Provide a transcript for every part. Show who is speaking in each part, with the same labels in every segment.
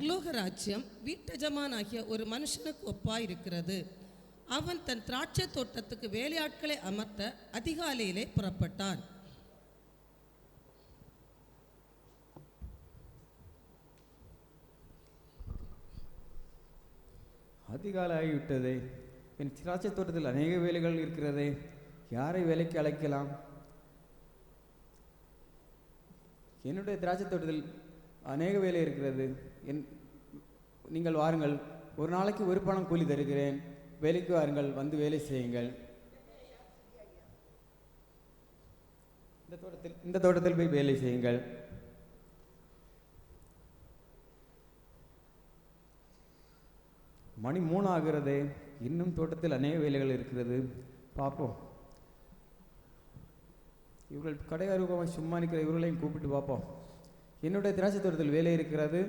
Speaker 1: பரலோக ராஜ்யம் வீட்டஜமானாகிய ஒரு மனுஷனுக்கு ஒப்பாய் இருக்கிறது அவன் தன் திராட்சை தோட்டத்துக்கு வேலையாட்களை அமர்த்த அதிகாலையிலே புறப்பட்டான்.
Speaker 2: அதிகாலை ஆகிவிட்டதே என் திராட்சை தோட்டத்தில் அநேக வேலைகள் இருக்கிறதே. யாரை வேலைக்கு அழைக்கலாம்? என்னுடைய திராட்சை தோட்டத்தில் அநேக வேலை இருக்கிறது. என் நீங்கள் வாருங்கள். ஒரு நாளைக்கு ஒரு பணம் கூலி தருகிறேன். வேலைக்கு வாருங்கள். வந்து வேலை செய்யுங்கள். இந்த தோட்டத்தில் இந்த தோட்டத்தில் போய் வேலை செய்யுங்கள். மணி மூணு ஆகிறது இன்னும் தோட்டத்தில் அநேக வேலைகள் இருக்கிறது. பார்ப்போம். இவர்கள் கடையாரூபமாக சும்மா நிற்கிற இவர்களையும் கூப்பிட்டு பார்ப்போம். என்னுடைய திராட்சை தோட்டத்தில் வேலை இருக்கிறது.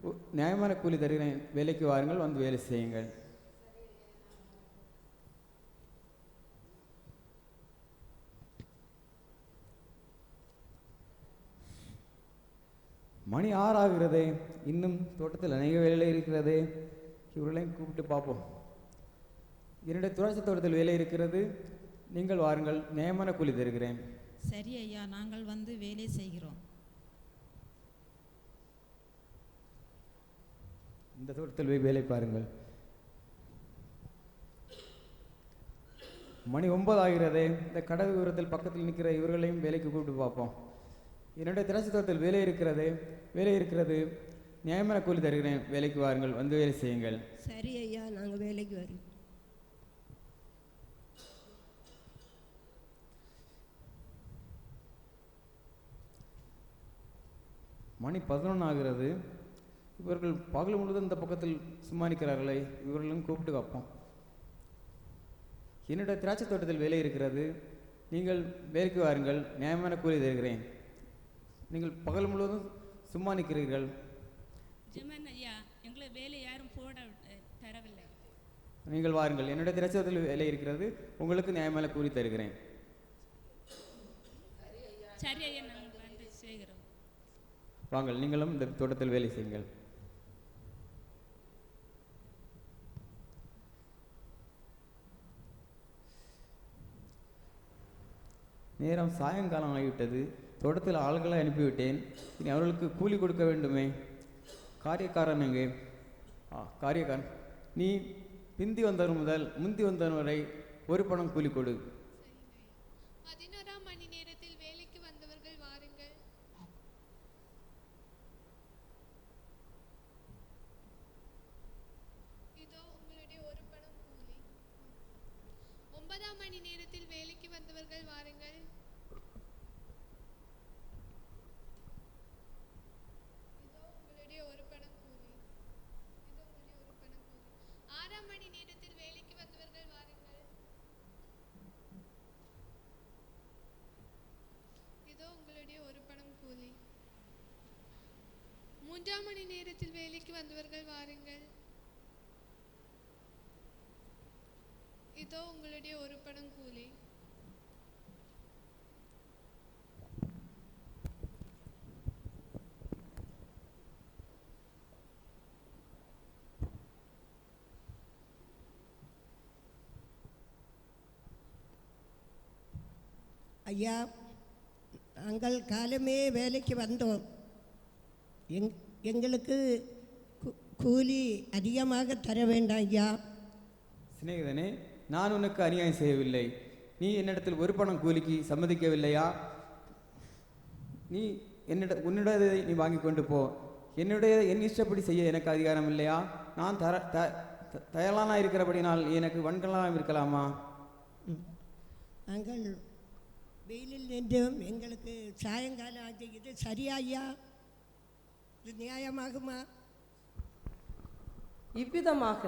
Speaker 2: உ- நியாயமான கூலி தருகிறேன். வேலைக்கு வாருங்கள் வந்து வேலை செய்யுங்கள். மணி ஆறு இன்னும் தோட்டத்தில் அநேக வேலை இருக்கிறதே. இவர்களையும் கூப்பிட்டு பார்ப்போம். என்னுடைய துராட்சை தோட்டத்தில் வேலை இருக்கிறது. நீங்கள் வாருங்கள் நியமன கூலி தருகிறேன்.
Speaker 3: சரி ஐயா நாங்கள் வந்து வேலை செய்கிறோம்.
Speaker 2: இந்த தோட்டத்தில் போய் வேலை பாருங்கள். மணி ஒன்பது ஆகிறதே. இந்த கடல் விவரத்தில் பக்கத்தில் நிற்கிற இவர்களையும் வேலைக்கு கூப்பிட்டு பார்ப்போம். என்னுடைய திராட்சை தோட்டத்தில் வேலை இருக்கிறது வேலை இருக்கிறது. நியாயமான கூலி தருகிறேன். வேலைக்கு வாருங்கள். வந்து வேலை செய்யுங்கள்.
Speaker 4: சரி ஐயா நாங்கள் வேலைக்கு வரோம்.
Speaker 2: மணி பதினொன்று ஆகிறது. இவர்கள் பகல் முழுவதும் இந்த பக்கத்தில் சும்மா நிற்கிறார்களே இவர்களும் கூப்பிட்டு வைப்போம் என்னுடைய திராட்சை தோட்டத்தில் வேலை இருக்கிறது. நீங்கள் வேலைக்கு வாருங்கள் நியாயமான கூலி தருகிறேன். நீங்கள் பகல் முழுவதும் சும்மா நிற்கிறீர்கள்
Speaker 5: ஜெமன் ஐயா எங்களை வேலை யாரும் போட தரவில்லை.
Speaker 2: நீங்கள் வாருங்கள் என்னுடைய திராட்சை தோட்டத்தில் வேலை இருக்கிறது. உங்களுக்கு நியாயமான கூலி தருகிறேன். வாங்கள் நீங்களும் இந்த தோட்டத்தில் வேலை செய்யுங்கள். நேரம் சாயங்காலம் ஆகிவிட்டது. தோட்டத்தில் ஆள்களை அனுப்பிவிட்டேன். இனி அவர்களுக்கு கூலி கொடுக்க வேண்டுமே? காரியக்காரன் எங்கே? ஆ காரியக்காரன். நீ பிந்தி வந்தவர் முதல் முந்தி வந்தவர் வரை ஒரு பணம் கூலி கொடு.
Speaker 6: மணி நேரத்தில் வேலைக்கு வாருங்கள். இதோ உங்களுடைய ஒரு பணம் ஒன்பதாம் மணி நேரத்தில் வேலைக்கு வந்தவர்கள் வாருங்கள். இதோ உங்களுடைய ஒரு பணம் கூலி. இதோ உங்களுடைய ஒரு பணம் கூலி. ஆறாம் மணி நேரத்தில் வேலைக்கு வந்தவர்கள் வாருங்கள். இதோ உங்களுடைய ஒரு பணம் கூலி. மூன்றாம் மணி நேரத்தில் வேலைக்கு வந்தவர்கள் வாருங்கள். இதோ உங்களுடைய ஒரு பணம் கூலி.
Speaker 4: ஐயா நாங்கள் காலமே வேலைக்கு வந்தோம். எங் எங்களுக்கு கூ- கூலி அதிகமாக தர வேண்டாம் ஐயா.
Speaker 2: சிநேகிதனே நான் உனக்கு அநியாயம் செய்யவில்லை. நீ என்னிடத்தில் ஒரு பணம் கூலிக்கு சம்மதிக்கவில்லையா? நீ என்னிட உன்னிடத்தை நீ வாங்கி கொண்டு போ. என்னுடைய என் இஷ்டப்படி செய்ய எனக்கு அதிகாரம் இல்லையா? நான் தர த த- தயாரானா இருக்கிறபடினால் எனக்கு வன்கலாம் இருக்கலாமா?
Speaker 4: நாங்கள் வெயிலில் நின்றும் எங்களுக்கு சாயங்காலம் ஆச்சு. இது சரியா ஐயா இது நியாயமாகுமா?
Speaker 1: இவ்விதமாக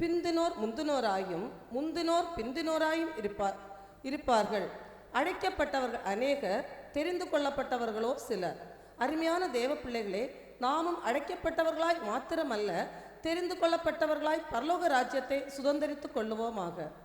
Speaker 1: பிந்தினோர் முந்தினோராயும் முந்தினோர் பிந்தினோராயும் இருப்பார் இருப்பார்கள். அழைக்கப்பட்டவர்கள் அநேகர் தெரிந்து கொள்ளப்பட்டவர்களோ சிலர். அருமையான தேவ பிள்ளைகளே நாமும் அழைக்கப்பட்டவர்களாய் மாத்திரமல்ல தெரிந்து கொள்ளப்பட்டவர்களாய் பரலோக ராஜ்யத்தை சுதந்திரித்துக் கொள்ளுவோமாக.